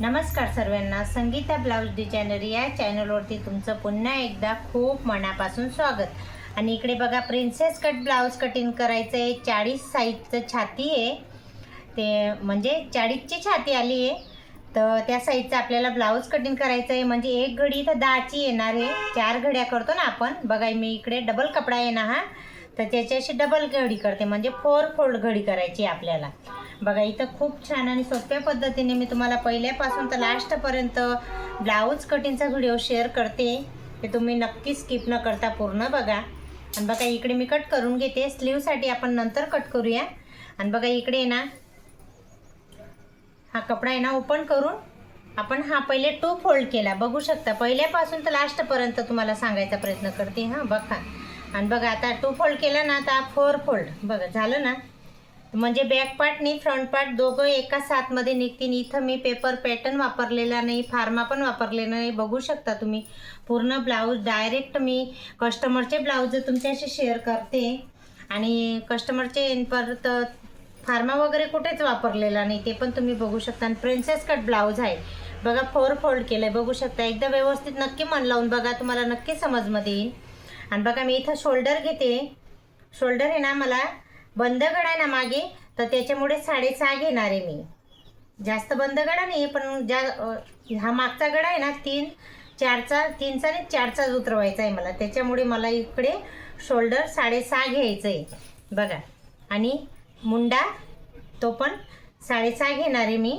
नमस्कार सर्वांना. Sangeeta blouse designer या चॅनलवरती तुमचं पुन्हा एकदा खूप मनापासून स्वागत. आणि इकडे बघा प्रिन्सेस कट ब्लाऊज कटिंग करायचं आहे चाळीस साईजचं छाती आहे. ते म्हणजे चाळीसची छाती आली आहे. तर त्या साईजचं आपल्याला ब्लाऊज कटिंग करायचं आहे म्हणजे एक घडी इथं दहाची येणार आहे. चार घड्या करतो ना आपण. बघा मी इकडे डबल कपडा आहे ना हा. तर त्याच्याशी डबल घडी करते. म्हणजे फोर फोल्ड घडी करायची आहे आपल्याला. बघा इथं खूप छान आणि सोप्या पद्धतीने मी तुम्हाला पहिल्यापासून तर लास्टपर्यंत ब्लाऊज कटिंगचा व्हिडिओ शेअर करते. ते तुम्ही नक्की स्किप न करता पूर्ण बघा. आणि बघा इकडे मी कट करून घेते. स्लीवसाठी आपण नंतर कट करूया. आणि बघा इकडे ना हा कपडा आहे ना ओपन करून आपण हा पहिले टू फोल्ड केला. बघू शकता पहिल्यापासून तर लास्टपर्यंत तुम्हाला सांगायचा प्रयत्न करते. हां बघा. आणि बघा आता टू फोल्ड केला ना आता फोर फोल्ड बघा झालं ना? म्हणजे बॅक पार्ट आणि फ्रंट पार्ट दोघं एका साथमध्ये निघतील. इथं मी पेपर पॅटर्न वापरलेला नाही फार्मा पण वापरलेला नाही. बघू शकता तुम्ही. पूर्ण ब्लाऊज डायरेक्ट मी कस्टमरचे ब्लाऊज तुमच्याशी शेअर करते. आणि कस्टमरचे परत फार्मा वगैरे कुठेच वापरलेला नाही. ते पण तुम्ही बघू शकता. आणि प्रिन्सेस कट ब्लाऊज आहे. बघा फोर फोल्ड केलं आहे बघू शकता. एकदा व्यवस्थित नक्की मन लावून बघा. तुम्हाला नक्की समजमध्ये येईल. आणि बघा मी इथं शोल्डर घेते. शोल्डर आहे ना मला बंद गडा आहे ना मागे तर त्याच्यामुळे साडेसहा घेणार आहे मी. जास्त बंद गडा नाही आहे पण ज्या हा मागचा गडा आहे ना तीन चारचा तीनचा आणि चारचाच उतरवायचा आहे मला. त्याच्यामुळे मला इकडे शोल्डर साडेसहा घ्यायचं आहे. बघा. आणि मुंडा तो पण साडेसहा घेणार आहे मी.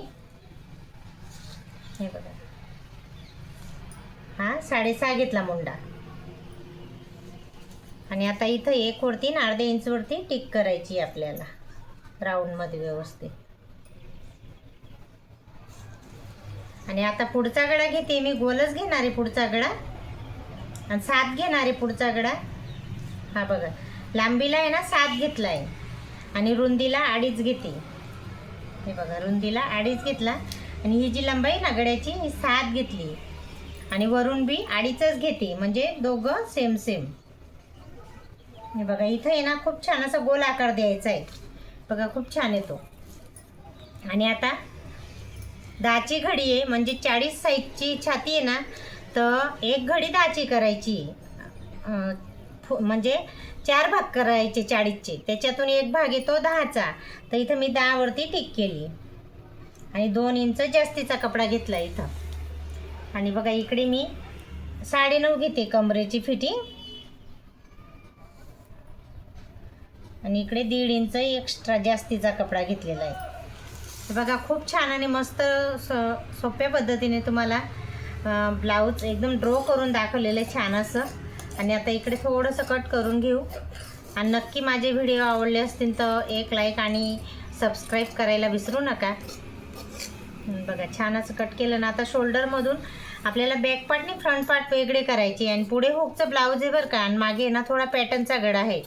हे बघा. हा साडेसहा घेतला मुंडा. आणि आता इथं एक वरती आणि अर्ध्या इंचवरती टिक करायची आहे आपल्याला. राऊंडमध्ये व्यवस्थित. आणि आता पुढचा गडा घेते. मी गोलच घेणार आहे पुढचा गडा. आणि सात घेणार आहे पुढचा गडा. हा बघा. लांबीला आहे ना सात घेतला आहे. आणि रुंदीला अडीच घेते. हे बघा रुंदीला अडीच घेतला. आणि ही जी लंबाई ना गड्याची ही सात घेतली. आणि वरून बी अडीचच घेते. म्हणजे दोघं सेम सेम हे बघा इथं आहे ना खूप छान असा गोल आकार द्यायचा आहे. बघा खूप छान येतो. आणि आता दहाची घडी आहे म्हणजे चाळीस साईजची छाती आहे ना तर एक घडी दहाची करायची म्हणजे चार भाग करायचे चाळीसचे. त्याच्यातून एक भाग येतो दहाचा. तर इथं मी दहावरती टिक केली. आणि दोन इंच जास्तीचा कपडा घेतला इथं. आणि बघा इकडे मी साडेनऊ घेते कमरेची फिटिंग. आणि इकडे दीड इंच एक्स्ट्रा जास्तीचा कपडा घेतलेला आहे. बघा खूप छान आणि मस्त स सोप्या पद्धतीने तुम्हाला ब्लाऊज एकदम ड्रॉ करून दाखवलेलं आहे छान असं. आणि आता इकडे थोडंसं कट करून घेऊ. आणि नक्की माझे व्हिडिओ आवडले असतील तर एक लाईक आणि सबस्क्राईब करायला विसरू नका. बघा छान असं कट केलं ना. आता शोल्डरमधून आपल्याला बॅक पार्ट आणि फ्रंट पार्ट वेगळे करायचे. आणि पुढे हुकचं ब्लाऊज आहे बरं का. आणि मागे ना थोडा पॅटर्नचा गडा आहे.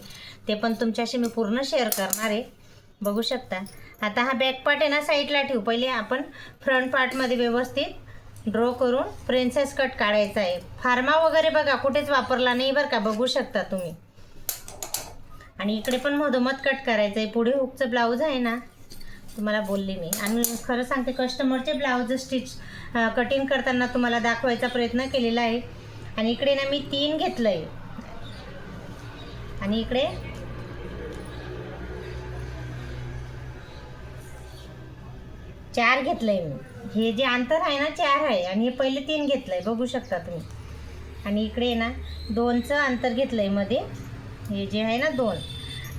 ते पण तुमच्याशी मी पूर्ण शेअर करणार आहे. बघू शकता. आता हा बॅक पार्ट आहे ना साईडला ठेवू. पहिले आपण फ्रंट पार्टमध्ये व्यवस्थित ड्रॉ करून प्रिन्सेस कट काढायचा आहे. फार्मा वगैरे बघा कुठेच वापरला नाही बरं का बघू शकता तुम्ही. आणि इकडे पण मधोमध कट करायचं आहे पुढे हुकचं ब्लाऊज आहे ना तुम्हाला बोलले मी. आणि खरं सांगते कस्टमरचे ब्लाऊज स्टिच कटिंग करताना तुम्हाला दाखवायचा प्रयत्न केलेला आहे. आणि इकडे ना मी तीन घेतलं आहे आणि इकडे? चार घेतलंय मी. हे जे अंतर आहे ना चार आहे आणि हे पहिले तीन घेतलंय. बघू शकता तुम्ही. आणि इकडे ना दोनचं अंतर घेतलंयमध्ये. हे जे आहे ना दोन.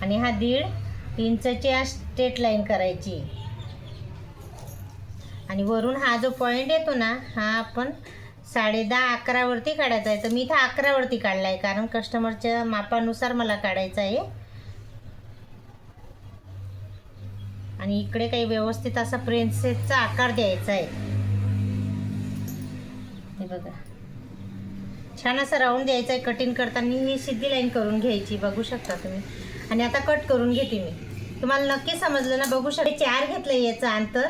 आणि हा दीड इंचची स्ट्रेट लाईन करायची. आणि वरून हा जो पॉईंट येतो ना हा आपण साडे दहा अकरावरती काढायचा आहे. तर मी इथं अकरावरती काढला आहे कारण कस्टमरच्या मापानुसार मला काढायचं आहे. आणि इकडे काही व्यवस्थित असा प्रिन्सेसचा आकार द्यायचा आहे. हे बघा. छान असं राऊंड द्यायचा आहे कटिंग करताना ही सिद्धी लाईन करून घ्यायची बघू शकता तुम्ही. आणि आता कट करून घेते मी. तुम्हाला नक्की समजलं ना बघू शकता. चार घेतलं याचं अंतर.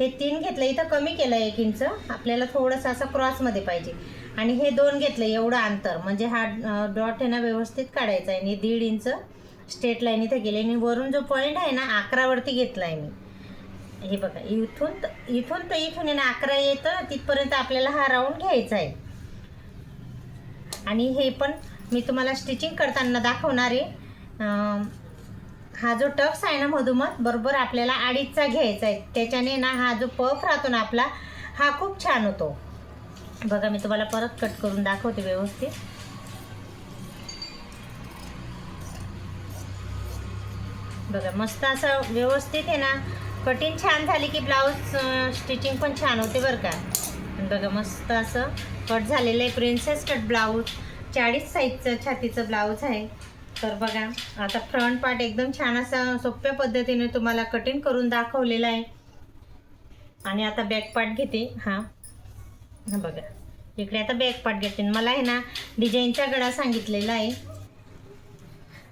हे तीन घेतलं इथं कमी केलं एक इंच. आपल्याला थोडंसं असं क्रॉसमध्ये पाहिजे. आणि हे दोन घेतलं एवढं अंतर. म्हणजे हा डॉट आहे ना व्यवस्थित काढायचा आहे. आणि दीड इंच स्ट्रेट लाईन इथं गेले आणि वरून जो पॉईंट आहे ना अकरावरती घेतला आहे मी. हे बघा इथून इथून तर इथून आहे ना अकरा येतं. तिथपर्यंत आपल्याला हा राऊंड घ्यायचा आहे. आणि हे पण मी तुम्हाला स्टिचिंग करताना दाखवणार आहे. हा जो टक्स आहे ना मधुमत बरोबर आपल्याला अडीचचा घ्यायचा आहे. त्याच्याने ना हा जो पफ राहतो ना आपला हा खूप छान होतो. बघा मी तुम्हाला परत कट करून दाखवते व्यवस्थित. बघा मस्त असं व्यवस्थित आहे ना. कटिंग छान झाली की ब्लाऊज स्टिचिंग पण छान होते बरं का. बघा मस्त असं कट झालेलं आहे. प्रिन्सेस कट ब्लाऊज चाळीस साईजचं छातीचं ब्लाऊज आहे. तर बघा आता फ्रंट पार्ट एकदम छान असं सोप्या पद्धतीने तुम्हाला कटिंग करून दाखवलेलं आहे. आणि आता बॅक पार्ट घेते. हां. हा बघा. इकडे आता बॅक पार्ट घेते. मला आहे ना डिझाईनचा गळा सांगितलेला आहे.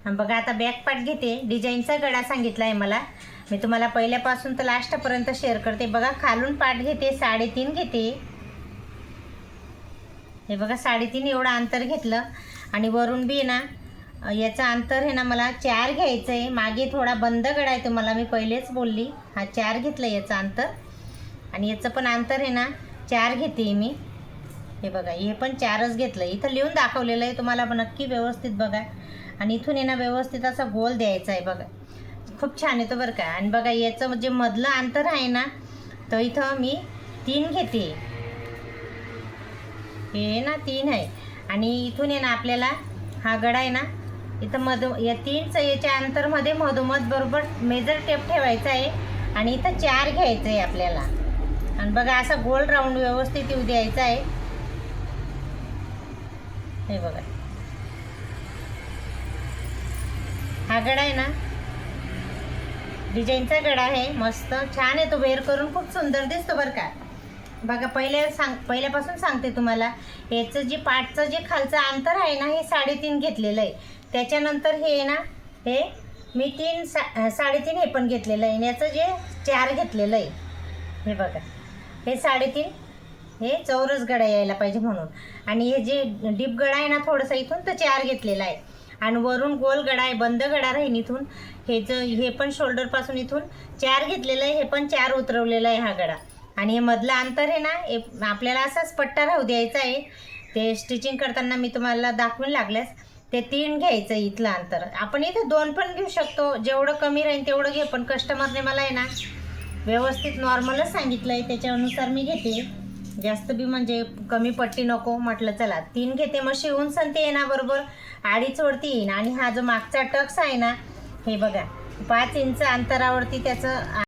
बघा आता बॅक पार्ट घेते. डिझाईनचा गळा सांगितला आहे मला. मी तुम्हाला पहिल्यापासून तर लास्टपर्यंत शेअर करते. बघा खालून पार्ट घेते साडेतीन घेते. हे बघा साडेतीन एवढं अंतर घेतलं. आणि वरून बी ना याचं अंतर आहे ना मला चार घ्यायचं आहे मागे थोडा बंद गड आहे तुम्हाला मी पहिलेच बोलली. हा चार घेतलं याचं अंतर. आणि याचं पण अंतर आहे ना चार घेते मी. हे बघा हे पण चारच घेतलं इथं लिहून दाखवलेलं आहे तुम्हाला पण नक्की व्यवस्थित बघा. आणि इथून आहे ना व्यवस्थित असा गोल द्यायचा आहे बघा. खूप छान येतो बरं का. आणि बघा याचं जे मधलं अंतर आहे ना तर इथं मी तीन घेते. हे ना तीन आहे. आणि इथून आहे ना आपल्याला हा गडा आहे ना इथं मध या तीनचं याच्या अंतरमध्ये मधोमध बरोबर मेजर टेप ठेवायचा आहे आणि इथं चार घ्यायचं आहे आपल्याला. आणि बघा असा गोल राऊंड व्यवस्थित येऊ द्यायचा आहे. हे बघा. हा गडा आहे ना? डिझाईनचा गडा आहे मस्त. छान आहे तो वेअर करून खूप सुंदर दिसतो बरं का. बघा पहिले सांग पहिल्यापासून सांगते तुम्हाला. याचं जे पाठचं जे खालचं अंतर आहे ना हे साडेतीन घेतलेलं आहे. त्याच्यानंतर हे आहे ना हे मी तीन सा साडेतीन हे पण घेतलेलं आहे. याचं जे चार घेतलेलं आहे. हे बघा. हे साडेतीन हे चौरस गडा यायला पाहिजे म्हणून. आणि हे जे डीप गडा आहे ना थोडंसं इथून तर चार घेतलेला आहे. आणि वरून गोल गडा आहे बंद गडा राहील इथून. हे ज हे पण शोल्डरपासून इथून चार घेतलेलं आहे हे पण चार उतरवलेलं आहे हा गडा. आणि हे मधलं अंतर आहे ना हे आपल्याला असाच पट्टा राहू द्यायचा आहे. ते स्टिचिंग करताना मी तुम्हाला दाखवून लागल्यास ते तीन घ्यायचं इथलं अंतर. आपण इथं दोन पण घेऊ शकतो. जेवढं कमी राहील तेवढं घे पण कस्टमरने मला आहे ना व्यवस्थित नॉर्मलच सांगितलं आहे त्याच्यानुसार मी घेते. जास्त बी म्हणजे कमी पट्टी नको. म्हटलं चला तीन घेते. मग शिवून संते येणार बरोबर. आडीच वरती येईन. आणि हा जो मागचा टक्स आहे ना हे बघा पाच इंच अंतरावरती त्याचं